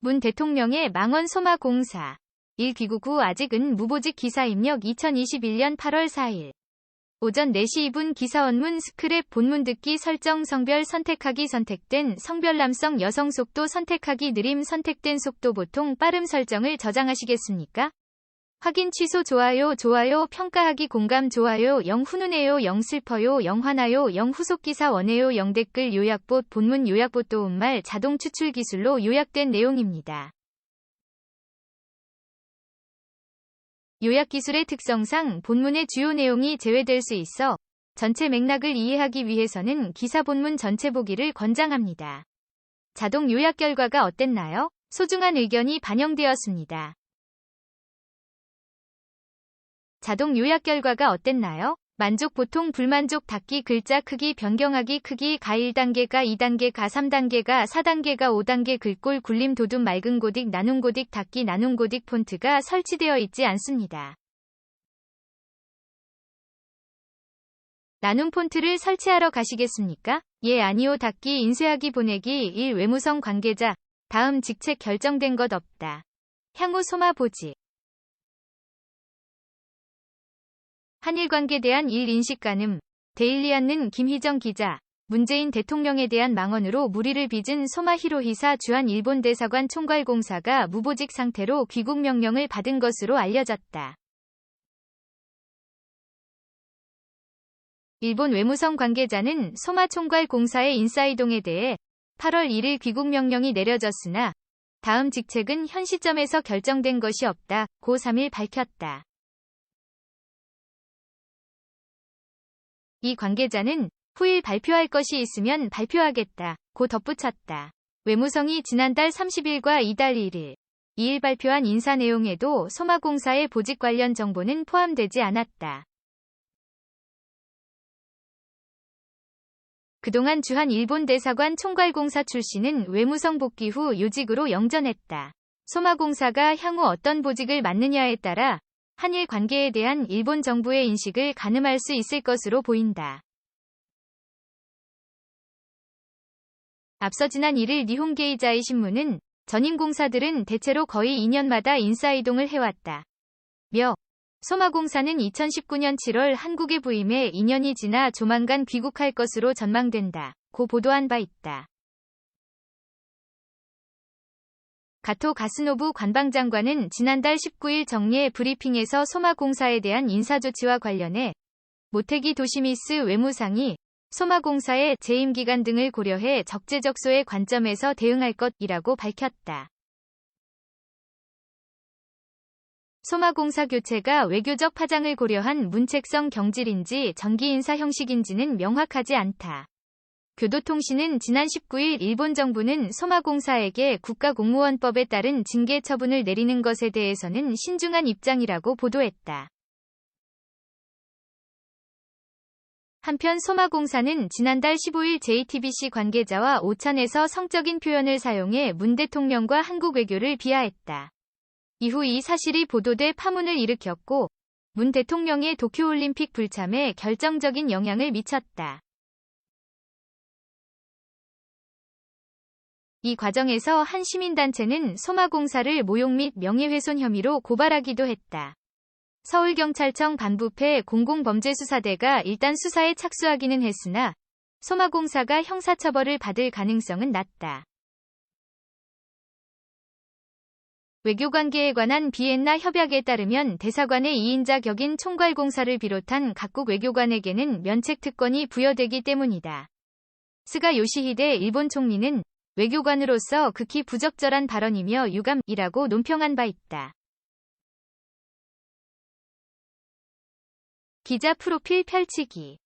문 대통령의 망원 소마 공사 1귀국 후 아직은 무보직 기사 입력 2021년 8월 4일 오전 4시 2분 기사 원문 스크랩 본문 듣기 설정 성별 선택하기 선택된 성별 남성 여성 속도 선택하기 느림 선택된 속도 보통 빠름 설정을 저장하시겠습니까? 확인 취소 좋아요 좋아요 평가하기 공감 좋아요 영 훈훈해요 영 슬퍼요 영 화나요 영 후속 기사 원해요 영 댓글 요약봇 본문 요약봇 도움말 자동 추출 기술로 요약된 내용입니다. 요약 기술의 특성상 본문의 주요 내용이 제외될 수 있어 전체 맥락을 이해하기 위해서는 기사 본문 전체 보기를 권장합니다. 자동 요약 결과가 어땠나요? 소중한 의견이 반영되었습니다. 자동 요약 결과가 어땠나요? 만족 보통 불만족 닫기 글자 크기 변경하기 크기 가 1단계가 2단계가 3단계가 4단계가 5단계 글꼴 굴림 도둠 맑은 고딕 나눔 고딕 닫기 나눔 고딕 폰트가 설치되어 있지 않습니다. 나눔 폰트를 설치하러 가시겠습니까? 예 아니오 닫기 인쇄하기 보내기 1 외무성 관계자 다음 직책 결정된 것 없다. 향후 소마 보지 한일 관계 대한 일 인식 가늠. 데일리 않는 김희정 기자. 문재인 대통령에 대한 망언으로 무리를 빚은 소마 히로히사 주한 일본 대사관 총괄공사가 무보직 상태로 귀국 명령을 받은 것으로 알려졌다. 일본 외무성 관계자는 소마 총괄공사의 인사이동에 대해 8월 1일 귀국 명령이 내려졌으나 다음 직책은 현 시점에서 결정된 것이 없다. 고 3일 밝혔다. 이 관계자는 후일 발표할 것이 있으면 발표하겠다. 고 덧붙였다. 외무성이 지난달 30일과 이달 1일, 2일 발표한 인사 내용에도 소마공사의 보직 관련 정보는 포함되지 않았다. 그동안 주한 일본 대사관 총괄공사 출신은 외무성 복귀 후 요직으로 영전했다. 소마공사가 향후 어떤 보직을 맡느냐에 따라 한일 관계에 대한 일본 정부의 인식을 가늠할 수 있을 것으로 보인다. 앞서 지난 1일 니혼게이자의 신문은 전임 공사들은 대체로 거의 2년마다 인사 이동을 해왔다. 며 소마공사는 2019년 7월 한국에 부임해 2년이 지나 조만간 귀국할 것으로 전망된다. 고 보도한 바 있다. 가토 가스노부 관방장관은 지난달 19일 정례 브리핑에서 소마공사에 대한 인사조치와 관련해 모태기 도시미스 외무상이 소마공사의 재임기간 등을 고려해 적재적소의 관점에서 대응할 것이라고 밝혔다. 소마공사 교체가 외교적 파장을 고려한 문책성 경질인지 정기인사 형식인지는 명확하지 않다. 교도통신은 지난 19일 일본 정부는 소마공사에게 국가공무원법에 따른 징계 처분을 내리는 것에 대해서는 신중한 입장이라고 보도했다. 한편 소마공사는 지난달 15일 JTBC 관계자와 오찬에서 성적인 표현을 사용해 문 대통령과 한국 외교를 비하했다. 이후 이 사실이 보도돼 파문을 일으켰고 문 대통령의 도쿄올림픽 불참에 결정적인 영향을 미쳤다. 이 과정에서 한 시민단체는 소마공사를 모욕 및 명예훼손 혐의로 고발하기도 했다. 서울경찰청 반부패 공공범죄수사대가 일단 수사에 착수하기는 했으나 소마공사가 형사처벌을 받을 가능성은 낮다. 외교관계에 관한 비엔나 협약에 따르면 대사관의 2인자 격인 총괄공사를 비롯한 각국 외교관에게는 면책특권이 부여되기 때문이다. 스가 요시히데 일본 총리는 외교관으로서 극히 부적절한 발언이며 유감이라고 논평한 바 있다. 기자 프로필 펼치기